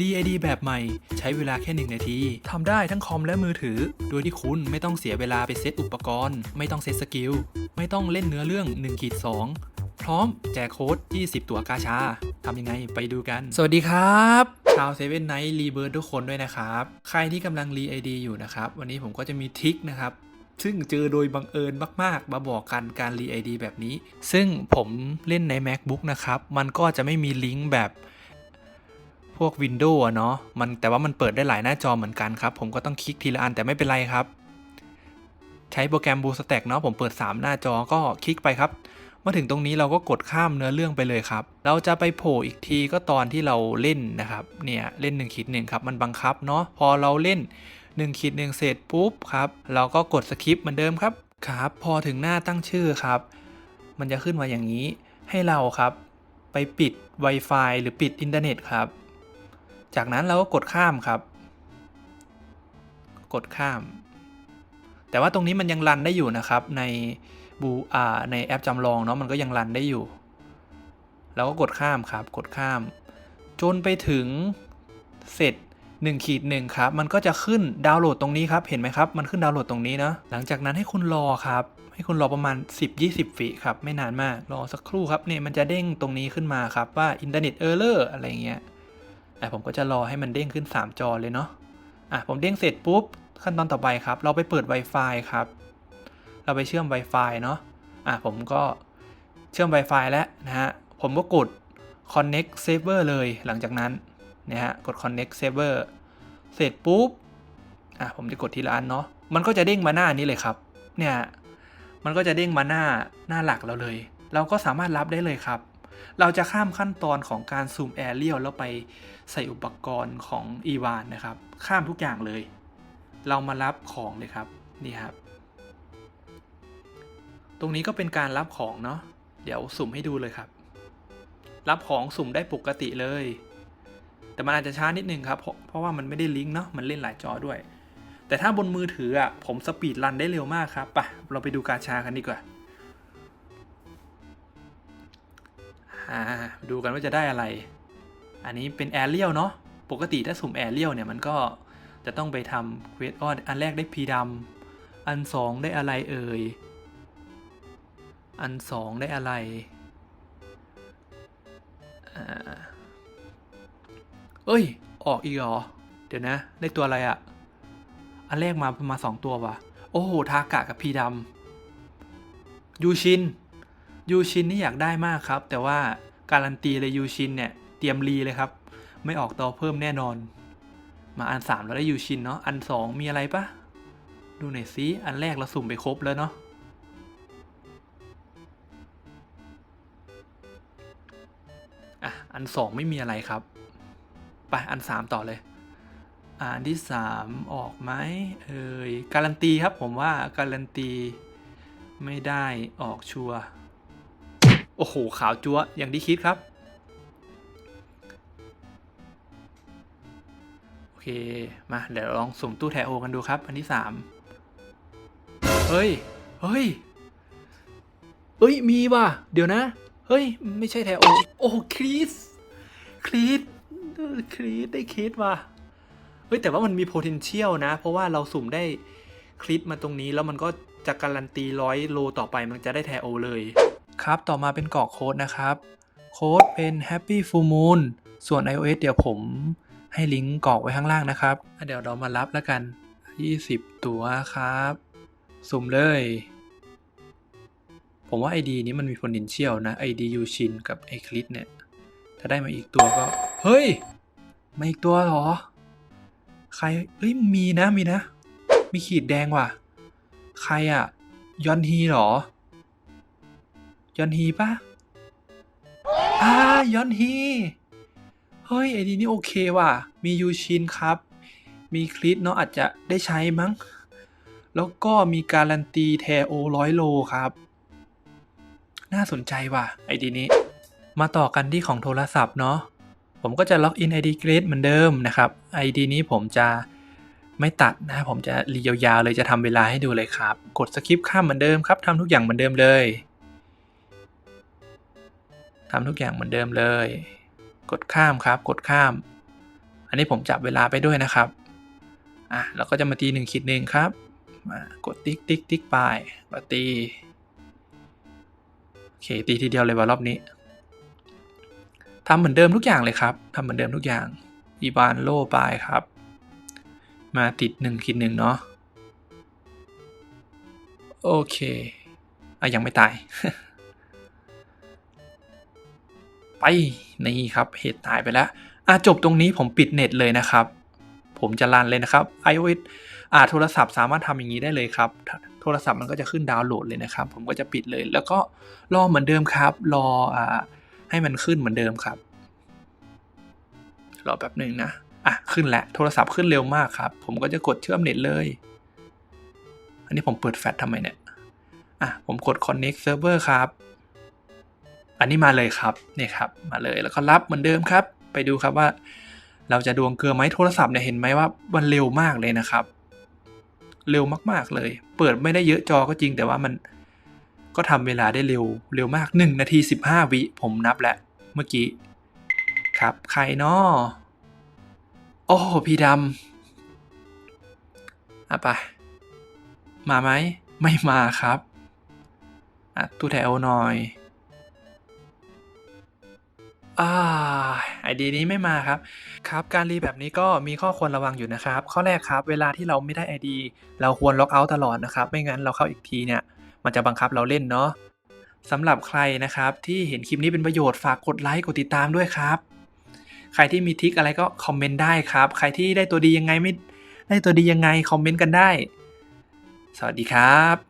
รีไอดีแบบใหม่ ใช้เวลาแค่หนึ่งนาทีทำได้ทั้งคอมและมือถือ โดยที่คุณไม่ต้องเสียเวลาไปเซตอุปกรณ์ ไม่ต้องเซตสกิล ไม่ต้องเล่นเนื้อเรื่อง1ขีด2พร้อมแจกโค้ด 20 ตัวกาชาทำยังไงไปดูกัน สวัสดีครับชาวเซเว่นไนท์รีเบิร์ทุกคนด้วยนะครับ ใครที่กำลังรีไอดีอยู่นะครับ วันนี้ผมก็จะมีทริคนะครับซึ่งเจอโดยบังเอิญมาก ๆ มาบอกกันการรีไอดีแบบนี้ ซึ่งผมเล่นใน macbook นะครับ มันก็จะไม่มีลิงก์แบบ พวก Windows เนาะมันแต่ว่ามันเปิดได้หลายหน้าจอเหมือนกันครับ ผมก็ต้องคลิกทีละอันแต่ไม่เป็นไรครับ ใช้โปรแกรม BlueStack เนาะผมเปิด 3 หน้าจอก็คลิกไปครับมาถึงตรงนี้เราก็กดข้ามเนื้อเรื่องไปเลยครับ เราจะไปโผล่อีกทีก็ตอนที่เราเล่นนะครับ เนี่ยเล่น1ขีดหนึ่งครับ มันบังคับเนาะ พอเราเล่น1ขีดหนึ่งเสร็จปุ๊บครับ เราก็กดสคริปเหมือนเดิมครับ ครับ พอถึงหน้าตั้งชื่อครับ มันจะขึ้นมาอย่างนี้ ให้เราครับ ไปปิด Wi-Fi หรือปิดอินเทอร์เน็ตครับ จากนั้นเราก็กดข้ามครับ กดข้าม แต่ว่าตรงนี้มันยังรันได้อยู่นะครับ ในบูอ่าในแอปจำลองเนาะมันก็ยังรันได้อยู่ เราก็กดข้ามครับ กดข้าม จนไปถึงเสร็จ1ขีดหนึ่งครับ มันก็จะขึ้นดาวน์โหลดตรงนี้ครับ เห็นไหมครับ มันขึ้นดาวน์โหลดตรงนี้เนาะหลังจากนั้นให้คุณรอครับ ให้คุณรอประมาณ 10-20วิครับ ไม่นานมาก รอสักครู่ครับเนี่ยมันจะเด้งตรงนี้ขึ้นมาครับว่าอินเทอร์เน็ตเออร์เลอร์อะไรเงี้ย อะผมก็จะรอให้มันเด้งขึ้น 3 จอเลยเนาะอะผมเด้งเสร็จปุ๊บขั้นตอนต่อไปครับ เราไปเปิด Wi-Fi ครับ เราไปเชื่อม Wi-Fi เนาะอะผมก็เชื่อม Wi-Fi แล้วนะฮะผมก็กด connect server เลยหลังจากนั้นนะฮะกด connect server เสร็จปุ๊บอะผมจะกดทีละอันเนาะมันก็จะเด้งมาหน้านี้เลยครับ เนี่ยมันก็จะเด้งมาหน้าหน้าหลักเราเลย เราก็สามารถรับได้เลยครับ เราจะข้ามขั้นตอนของการซูมแอเรียลแล้วไปใส่อุปกรณ์ของอีวานนะครับ ข้ามทุกอย่างเลย เรามารับของเลยครับ นี่ครับ ตรงนี้ก็เป็นการรับของเนาะ เดี๋ยวสุ่มให้ดูเลยครับ รับของสุ่มได้ปกติเลย แต่มันอาจจะช้านิดนึงครับ เพราะเพราะว่ามันไม่ได้ลิงก์เนาะ มันเล่นหลายจอด้วย แต่ถ้าบนมือถืออะ ผมสปีดรันได้เร็วมากครับ ไปะเราไปดูกาชากันดีกว่า อ่าดูกันว่าจะได้อะไร อันนี้เป็นแอเรียลเนาะปกติถ้าสุ่มแอเรียลเนี่ยมันก็จะต้องไปทำเควสอออันแรกได้พีดำอันสองได้อะไรเอ่ยอันสองได้อะไรอเอ้ย ออกอีกเหรอ เดี๋ยวนะ ได้ตัวอะไรอะอันแรกมาประมาณสองตัวว่ะ โอ้โห ทากะกับพีดำยูชิน ยูชินนี่อยากได้มากครับ แต่ว่าการันตีเลยยูชินเนี่ยเตรียมรีเลยครับ ไม่ออกตัวเพิ่มแน่นอน มาอันสามเราได้ยูชินเนาะอันสองมีอะไรปะดูหน่อยซิอันแรกเราสุ่มไปครบแล้วเนาะอะอันสองไม่มีอะไรครับ ไปอันสามต่อเลยอันที่สามออกไหมเอ่ยการันตีครับผมว่าการันตีไม่ได้ออกชัวร์ โอ้โห ขาวจั๊วอย่างที่คิดครับ โอเค มาเดี๋ยวลองสุ่มตู้แทโอกันดูครับ อันที่สามเฮ้ย เฮ้ย เฮ้ย มีว่ะ เดี๋ยวนะ เฮ้ย ไม่ใช่แทโอ โอ้ครีสครีสครีสได้ครีสว่ะ เฮ้ย แต่ว่ามันมี potential นะ เพราะว่าเราสุ่มได้คลิปมาตรงนี้แล้วมันก็จะการันตีร้อยโลต่อไปมันจะได้แทโอเลย ครับต่อมาเป็นกรอกโค้ดนะครับ โค้ดเป็น Happy Full Moon ส่วน iOS เดี๋ยวผมให้ลิงก์กรอกไว้ข้างล่างนะครับ เดี๋ยวเรามารับแล้วกัน 20 ตัวครับ สุ่มเลย ผมว่า ID นี้มันมี potential นะ ID ยูชินกับไอคลิปเนี่ย ถ้าได้มาอีกตัวก็ เฮ้ย มาอีกตัวหรอ ใคร เฮ้ย มีนะ มีนะ มีขีดแดงว่ะ ใครอะยอนฮีหรอ ยอนฮีปะอ่ายอนฮี เฮ้ย ไอดีนี่โอเคว่ะ มียูชินครับ มีคลิปเนาะอาจจะได้ใช้มั้ง แล้วก็มีการันตีแทโอร้อยโลครับ น่าสนใจว่ะ ไอดีนี้ มาต่อกันที่ของโทรศัพท์เนาะ ผมก็จะล็อกอิน ID g r a d e เหมือนเดิมนะครับ ID นี้ผมจะไม่ตัดนะผมจะรียาวๆเลยจะทำเวลาให้ดูเลยครับ กดสคริปข้ามเหมือนเดิมครับทำทุกอย่างเหมือนเดิมเลย ทำทุกอย่างเหมือนเดิมเลย กดข้ามครับ กดข้าม อันนี้ผมจับเวลาไปด้วยนะครับ อะเราก็จะมาตีหนึ่งขีดหนึ่งครับมากดติ๊กติ๊กติ๊กไปมาตี โอเค ตีทีเดียวเลยว่ารอบนี้ทำเหมือนเดิมทุกอย่างเลยครับทำเหมือนเดิมทุกอย่าง อีบานโล่ไปครับ มาติดหนึ่งขีดหนึ่งเนาะ โอเคอะยังไม่ตาย นี่ครับเหตุตายไปแล้วอะจบตรงนี้ผมปิดเน็ตเลยนะครับ ผมจะรันเลยนะครับ iOS อ่าโทรศัพท์สามารถทำอย่างนี้ได้เลยครับ โทรศัพท์มันก็จะขึ้นดาวน์โหลดเลยนะครับ ผมก็จะปิดเลย แล้วก็รอเหมือนเดิมครับ รออ่าให้มันขึ้นเหมือนเดิมครับ รอแป๊บหนึ่งนะอะขึ้นแล้วโทรศัพท์ขึ้นเร็วมากครับ ผมก็จะกดเชื่อมเน็ตเลย อันนี้ผมเปิดแฟลชทำไมเนี่ยอะผมกด connect server ครับ อันนี้มาเลยครับเนี่ยครับมาเลยแล้วก็รับเหมือนเดิมครับ ไปดูครับว่า เราจะดวงเกลือไหมโทรศัพท์เนี่ยเห็นไหมว่ามันเร็วมากเลยนะครับ เร็วมากๆเลย เปิดไม่ได้เยอะจอก็จริงแต่ว่ามันก็ทำเวลาได้เร็วเร็วมาก 1 นาที 15 วิผมนับแล้วเมื่อกี้ครับ ใครเนาะโอ้พี่ดำอะไป มาไหม ไม่มาครับ อะตู้แถวหน่อย อ่าไอเดียนี้ไม่มาครับ ครับ การรีแบบนี้ก็มีข้อควรระวังอยู่นะครับ ข้อแรกครับ เวลาที่เราไม่ได้ ID เราควรล็อกเอาท์ตลอดนะครับ ไม่งั้นเราเข้าอีกทีเนี่ย มันจะบังคับเราเล่นเนาะสำหรับใครนะครับ ที่เห็นคลิปนี้เป็นประโยชน์ฝากกดไลค์กดติดตามด้วยครับ ใครที่มีทิคอะไรก็คอมเมนต์ได้ครับ ใครที่ได้ตัวดียังไงไม่ได้ตัวดียังไงคอมเมนต์กันได้ สวัสดีครับ